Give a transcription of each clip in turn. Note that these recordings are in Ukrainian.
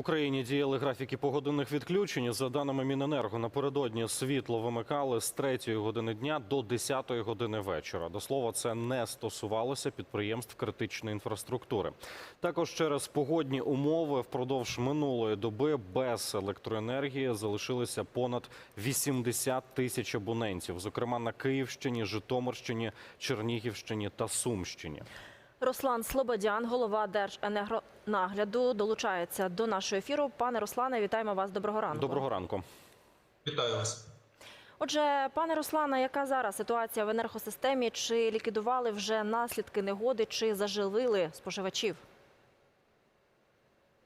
Україні діяли графіки погодинних відключень. За даними Міненерго, напередодні світло вимикали з 3 години дня до 10 години вечора. До слова, це не стосувалося підприємств критичної інфраструктури. Також через погодні умови впродовж минулої доби без електроенергії залишилися понад 80 тисяч абонентів, зокрема на Київщині, Житомирщині, Чернігівщині та Сумщині. Руслан Слободян, голова Держенергонагляду, долучається до нашого ефіру. Пане Руслане, вітаємо вас. Доброго ранку. Доброго ранку. Вітаю вас. Отже, пане Руслане, яка зараз ситуація в енергосистемі? Чи ліквідували вже наслідки негоди, чи заживили споживачів?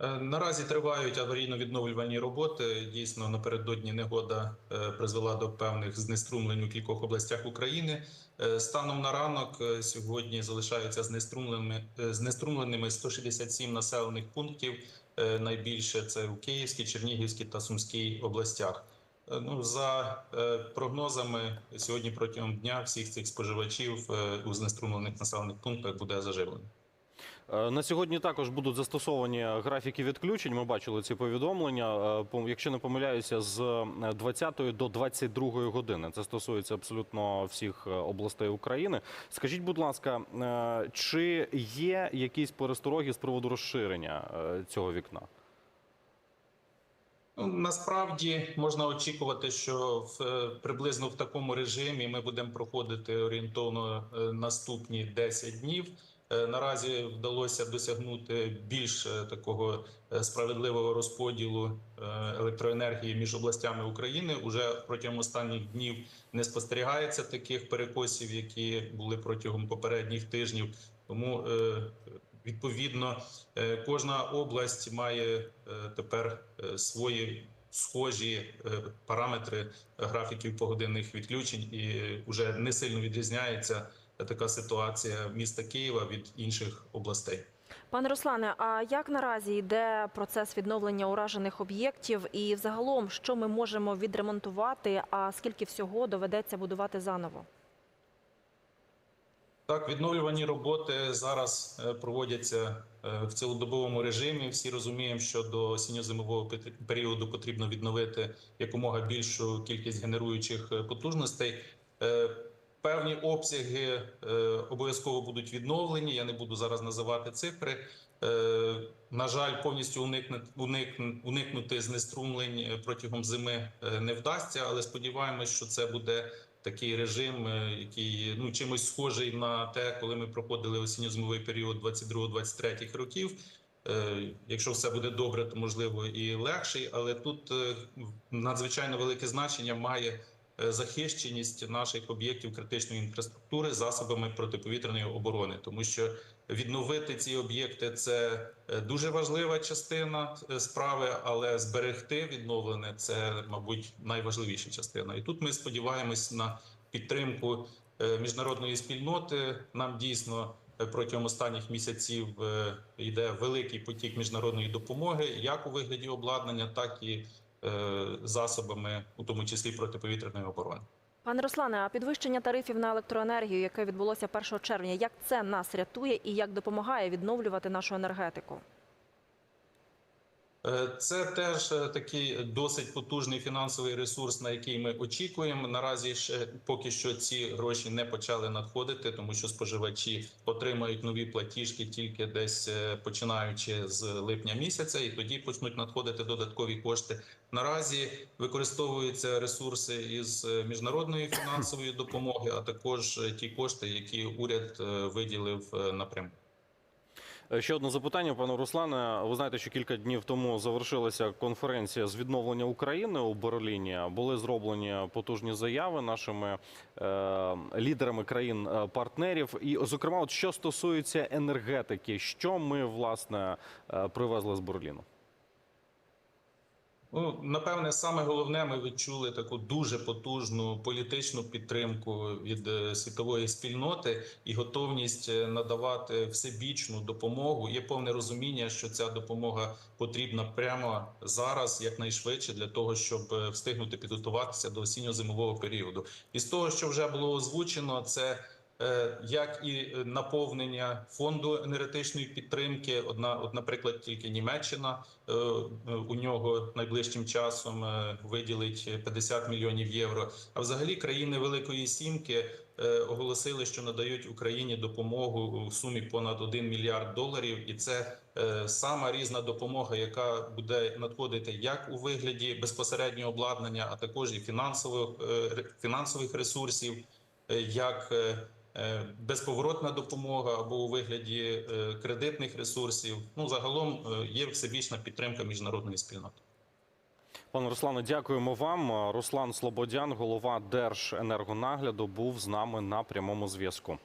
Е, Наразі тривають аварійно-відновлювальні роботи. Дійсно, напередодні негода е, призвела до певних знеструмлень у кількох областях України. Е, Станом на ранок сьогодні залишаються знеструмленими, знеструмленими 167 населених пунктів. Найбільше це у Київській, Чернігівській та Сумській областях. Ну за прогнозами, сьогодні протягом дня всіх цих споживачів у знеструмлених населених пунктах буде заживлено. Е, На сьогодні також будуть застосовані графіки відключень. Ми бачили ці повідомлення. Е, Якщо не помиляюся, з е, 20 до 22 години. Це стосується абсолютно всіх е, областей України. Скажіть, будь ласка, е, чи є якісь перестороги з приводу розширення е, цього вікна? Ну, насправді можна очікувати, що в е, приблизно в такому режимі ми будемо проходити орієнтовно е, наступні 10 днів. Е, Наразі вдалося досягнути більш е, такого е, справедливого розподілу електроенергії між областями України. Уже протягом останніх днів не спостерігається таких перекосів, які були протягом попередніх тижнів. Тому відповідно кожна область має тепер свої схожі параметри графіків погодинних відключень, і вже не сильно відрізняється така ситуація міста Києва від інших областей. Пане Руслане, а як наразі йде процес відновлення уражених об'єктів? І взагалом, що ми можемо відремонтувати? А скільки всього доведеться будувати заново? Так, відновлювані роботи зараз е, проводяться е, в цілодобовому режимі. Всі розуміємо, що до осінньо-зимового періоду потрібно відновити якомога більшу кількість генеруючих е, потужностей. Певні обсяги е, обов'язково будуть відновлені. Я не буду зараз називати цифри. Е, На жаль, повністю уникнути, уникнути, знеструмлень е, протягом зими е, не вдасться, але сподіваємось, що це буде такий режим, е, який ну чимось схожий на те, коли ми проходили осінньо-зимовий період 22-23 років. Якщо все буде добре, то можливо і легший, але тут надзвичайно велике значення має захищеність наших об'єктів критичної інфраструктури засобами протиповітряної оборони, тому що відновити ці об'єкти це е, дуже важлива частина е, справи, але зберегти відновлене це, мабуть, найважливіша частина. І тут ми сподіваємось на підтримку е, міжнародної спільноти. Нам дійсно е, протягом останніх місяців е, йде великий потік міжнародної допомоги, як у вигляді обладнання, так і е, засобами, у тому числі протиповітряної оборони. Пане Руслане, а підвищення тарифів на електроенергію, яке відбулося 1 червня, як це нас рятує і як допомагає відновлювати нашу енергетику? Е, Це теж е, такий досить потужний фінансовий ресурс, на який ми очікуємо. Наразі ще поки що ці гроші не почали надходити, тому що споживачі отримають нові платіжки тільки десь е, починаючи з липня місяця, і тоді почнуть надходити додаткові кошти. Наразі використовуються ресурси із міжнародної фінансової допомоги, а також ті кошти, які уряд виділив напряму. Е, Ще одне запитання, пане Руслане. Ви знаєте, що кілька днів тому завершилася конференція з відновлення України у Берліні. Були зроблені потужні заяви нашими е, лідерами країн-партнерів. І, зокрема, от що стосується енергетики, що ми власне е, привезли з Берліну? Ну, напевне, саме головне, ми відчули таку дуже потужну політичну підтримку від е, світової спільноти і готовність е, надавати всебічну допомогу. Є повне розуміння, що ця допомога потрібна прямо зараз, якнайшвидше, для того, щоб е, встигнути підготуватися до осінньо-зимового періоду. І з того, що вже було озвучено, це як і е, наповнення фонду енергетичної підтримки. Одна, от, наприклад, тільки Німеччина е, е, у нього найближчим часом е, виділить 50 мільйонів євро. А взагалі країни Великої Сімки е, оголосили, що надають Україні допомогу у сумі понад 1 мільярд доларів, і це е, сама різна допомога, яка буде надходити як у вигляді безпосереднього обладнання, а також і фінансових е, фінансових ресурсів, е, як е, е, безповоротна допомога або у вигляді е, кредитних ресурсів. Ну загалом е, є всебічна підтримка міжнародної спільноти. Пане Руслане, дякуємо вам. Руслан Слободян, голова Держенергонагляду, був з нами на прямому зв'язку.